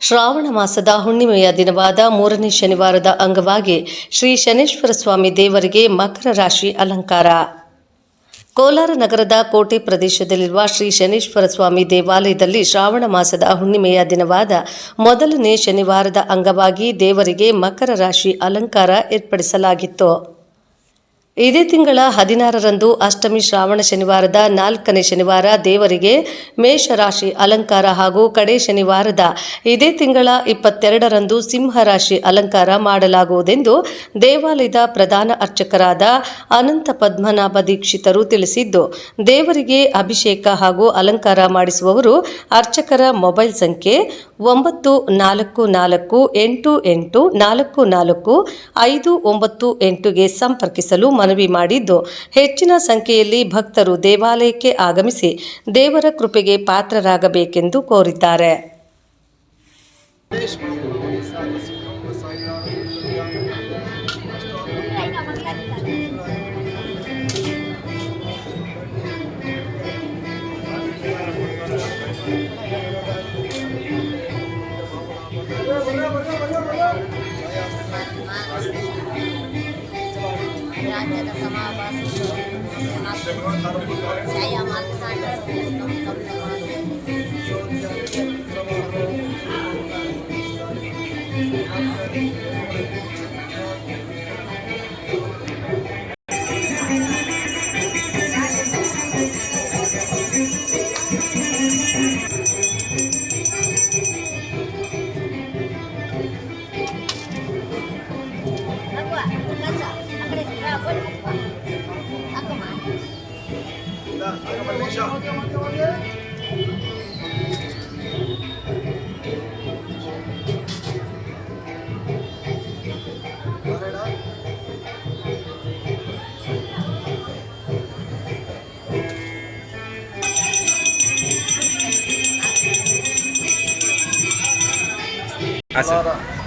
ಶ್ರಾವಣ ಮಾಸದ ಹುಣ್ಣಿಮೆಯ ದಿನವಾದ ಮೂರನೇ ಶನಿವಾರದ ಅಂಗವಾಗಿ ಶ್ರೀ ಶನೇಶ್ವರ ಸ್ವಾಮಿ ದೇವರಿಗೆ ಮಕರ ರಾಶಿ ಅಲಂಕಾರ. ಕೋಲಾರ ನಗರದ ಕೋಟೆ ಪ್ರದೇಶದಲ್ಲಿರುವ ಶ್ರೀ ಶನೇಶ್ವರ ಸ್ವಾಮಿ ದೇವಾಲಯದಲ್ಲಿ ಶ್ರಾವಣ ಮಾಸದ ಹುಣ್ಣಿಮೆಯ ದಿನವಾದ ಮೊದಲನೇ ಶನಿವಾರದ ಅಂಗವಾಗಿ ದೇವರಿಗೆ ಮಕರ ರಾಶಿ ಅಲಂಕಾರ ಏರ್ಪಡಿಸಲಾಗಿತ್ತು. ಇದೇ ತಿಂಗಳ ಹದಿನಾರರಂದು ಅಷ್ಟಮಿ ಶ್ರಾವಣ ಶನಿವಾರದ ನಾಲ್ಕನೇ ಶನಿವಾರ ದೇವರಿಗೆ ಮೇಷರಾಶಿ ಅಲಂಕಾರ ಹಾಗೂ ಕಡೆ ಶನಿವಾರದ ಇದೇ ತಿಂಗಳ ಇಪ್ಪತ್ತೆರಡರಂದು ಸಿಂಹರಾಶಿ ಅಲಂಕಾರ ಮಾಡಲಾಗುವುದೆಂದು ದೇವಾಲಯದ ಪ್ರಧಾನ ಅರ್ಚಕರಾದ ಅನಂತ ಪದ್ಮನಾಭ ದೀಕ್ಷಿತರು ತಿಳಿಸಿದ್ದು, ದೇವರಿಗೆ ಅಭಿಷೇಕ ಹಾಗೂ ಅಲಂಕಾರ ಮಾಡಿಸುವವರು ಅರ್ಚಕರ ಮೊಬೈಲ್ ಸಂಖ್ಯೆ ಒಂಬತ್ತು ನಾಲ್ಕು ನಾಲ್ಕು ಎಂಟು ಎಂಟು ನಾಲ್ಕು ನಾಲ್ಕು ಐದು ಒಂಬತ್ತು ಎಂಟುಗೆ ಸಂಪರ್ಕಿಸಲು ಮನವಿ ಮಾಡಿದ್ದು ಹೆಚ್ಚಿನ ಸಂಖ್ಯೆಯಲ್ಲಿ ಭಕ್ತರು ದೇವಾಲಯಕ್ಕೆ ಆಗಮಿಸಿ ದೇವರ ಕೃಪೆಗೆ ಪಾತ್ರರಾಗಬೇಕೆಂದು ಕೋರಿದ್ದಾರೆ. రాజ్యత సమావేశంలో శాయా మార్గ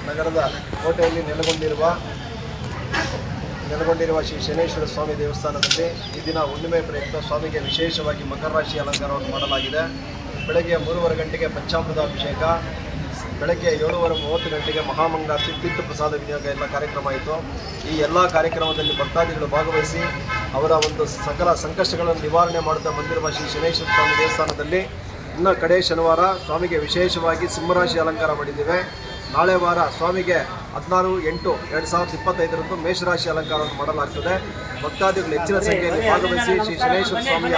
ನಗರದ ಕೋಟೆಯಲ್ಲಿ ನೆಲೆಗೊಂಡಿರುವ ನೆಲೆಗೊಂಡಿರುವ ಶ್ರೀ ಶನೇಶ್ವರ ಸ್ವಾಮಿ ದೇವಸ್ಥಾನದಲ್ಲಿ ಈ ದಿನ ಹುಣ್ಣಿಮೆ ಪ್ರಯುಕ್ತ ಸ್ವಾಮಿಗೆ ವಿಶೇಷವಾಗಿ ಮಕರ ರಾಶಿ ಅಲಂಕಾರವನ್ನು ಮಾಡಲಾಗಿದೆ. ಬೆಳಗ್ಗೆ ಮೂರುವರೆ ಗಂಟೆಗೆ ಪಂಚಾಮೃತ ಅಭಿಷೇಕ, ಬೆಳಗ್ಗೆ ಏಳುವರೆ ಮೂವತ್ತು ಗಂಟೆಗೆ ಮಹಾಮಂಗಾರತಿ ತೀರ್ಥ ಪ್ರಸಾದ ವಿನಿಯೋಗ ಎಲ್ಲ ಕಾರ್ಯಕ್ರಮ ಆಯಿತು ಈ ಎಲ್ಲ ಕಾರ್ಯಕ್ರಮದಲ್ಲಿ ಭಕ್ತಾದಿಗಳು ಭಾಗವಹಿಸಿ ಅವರ ಒಂದು ಸಕಲ ಸಂಕಷ್ಟಗಳನ್ನು ನಿವಾರಣೆ ಮಾಡುತ್ತಾ ಬಂದಿರುವ ಶ್ರೀ ಶನೇಶ್ವರ ಸ್ವಾಮಿ ದೇವಸ್ಥಾನದಲ್ಲಿ ಇನ್ನು ಕಡೆ ಶನಿವಾರ ಸ್ವಾಮಿಗೆ ವಿಶೇಷವಾಗಿ ಸಿಂಹರಾಶಿ ಅಲಂಕಾರ ಮಾಡಿದ್ದೇವೆ. ನಾಳೆ ವಾರ ಸ್ವಾಮಿಗೆ ಹದಿನಾರು ಎಂಟು ಎರಡು ಸಾವಿರದ ಇಪ್ಪತ್ತೈದರಂದು ಮೇಷರಾಶಿ ಅಲಂಕಾರವನ್ನು ಮಾಡಲಾಗ್ತದೆ. ಭಕ್ತಾದಿಗಳು ಹೆಚ್ಚಿನ ಸಂಖ್ಯೆಯಲ್ಲಿ ಭಾಗವಹಿಸಿ ಶ್ರೀ ಶನೇಶ್ವರ ಸ್ವಾಮಿಯ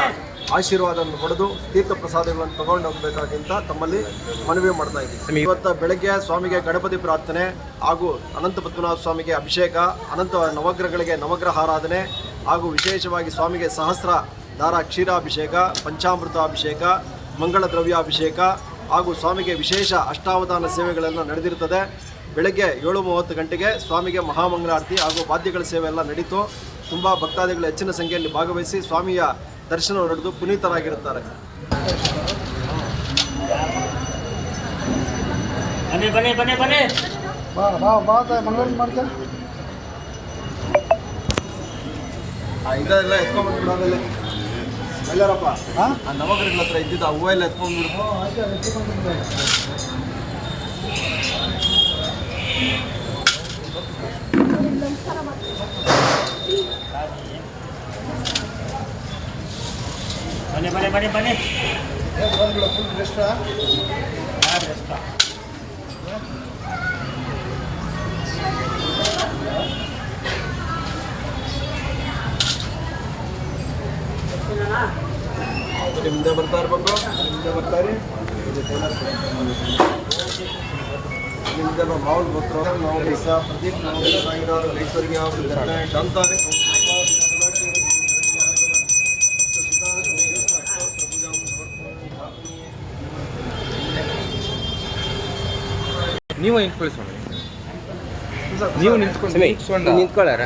ಆಶೀರ್ವಾದವನ್ನು ಪಡೆದು ತೀರ್ಥ ಪ್ರಸಾದಗಳನ್ನು ತಗೊಂಡು ಹೋಗಬೇಕಾಗಿಂತ ತಮ್ಮಲ್ಲಿ ಮನವಿ ಮಾಡ್ತಾ ಇದ್ದೀವಿ. ಇವತ್ತು ಬೆಳಗ್ಗೆ ಸ್ವಾಮಿಗೆ ಗಣಪತಿ ಪ್ರಾರ್ಥನೆ ಹಾಗೂ ಅನಂತ ಪದ್ಮನಾಭ ಸ್ವಾಮಿಗೆ ಅಭಿಷೇಕ ಅನಂತ ನವಗ್ರಹಗಳಿಗೆ ನವಗ್ರಹ ಆರಾಧನೆ ಹಾಗೂ ವಿಶೇಷವಾಗಿ ಸ್ವಾಮಿಗೆ ಸಹಸ್ರ ದಾರ ಕ್ಷೀರಾಭಿಷೇಕ ಪಂಚಾಮೃತ ಅಭಿಷೇಕ ಮಂಗಳ ದ್ರವ್ಯಾಭಿಷೇಕ ಹಾಗೂ ಸ್ವಾಮಿಗೆ ವಿಶೇಷ ಅಷ್ಟಾವಧಾನ ಸೇವೆಗಳೆಲ್ಲ ನಡೆದಿರುತ್ತದೆ. ಬೆಳಗ್ಗೆ ಏಳು ಮೂವತ್ತು ಗಂಟೆಗೆ ಸ್ವಾಮಿಗೆ ಮಹಾಮಂಗಳಾರತಿ ಹಾಗೂ ವಾದ್ಯಗಳ ಸೇವೆ ಎಲ್ಲ ನಡೀತು. ತುಂಬ ಭಕ್ತಾದಿಗಳು ಹೆಚ್ಚಿನ ಸಂಖ್ಯೆಯಲ್ಲಿ ಭಾಗವಹಿಸಿ ಸ್ವಾಮಿಯ ದರ್ಶನ ನಡೆದು ಪುನೀತರಾಗಿರುತ್ತಾರೆ. ಬನ್ನಿ ಬನ್ನಿ ಬನ್ನಿ ಬನ್ನಿ. ಬಾ ಬಾ ಬಾ ಮಂಗಳೂರು ಮಾಡ್ತಾರೆ ಇದೆಲ್ಲ ಎತ್ಕೊಂಡ್ಬಿಡ್ಬಿಡೋದಲ್ಲಿ ಎಲ್ಲರಪ್ಪ ನವಗ್ರಹಗಳ ಹತ್ರ ಇದ್ದಿದ್ದು ಹೂವು ಎಲ್ಲ ಎತ್ಕೊಂಡ್ಬಿಡ್ತು ಬನ್ನಿ ಬನ್ನಿ ಬನ್ನಿ ಬನ್ನಿ. ಫುಲ್ ರೆಸ್ಟಾ ನಿಮ್ಮ ಮುಂದೆ ಬರ್ತಾ ಇರ್ಬೇಕು ನಿಮ್ಮ ಮುಂದೆ ಬರ್ತಾರೆ ನಿಮ್ಮ ಮುಂದೆ ಮಾವಲ್ ಗೊತ್ತು ನಾವು ದಿವಸ ಪ್ರದೀಪ್ ನಾವು ಐಶ್ವರ್ಯ ಅವರು ಶಾಂತಾನೆ ನೀವು ನಿಂತ್ಕೊಳ್ಳಿ ಸ್ವಾಮಿ. ನೀವು ನಿಂತ್ಕೊಂಡು ನಿಂತ್ಕೊಳ್ಳಾರ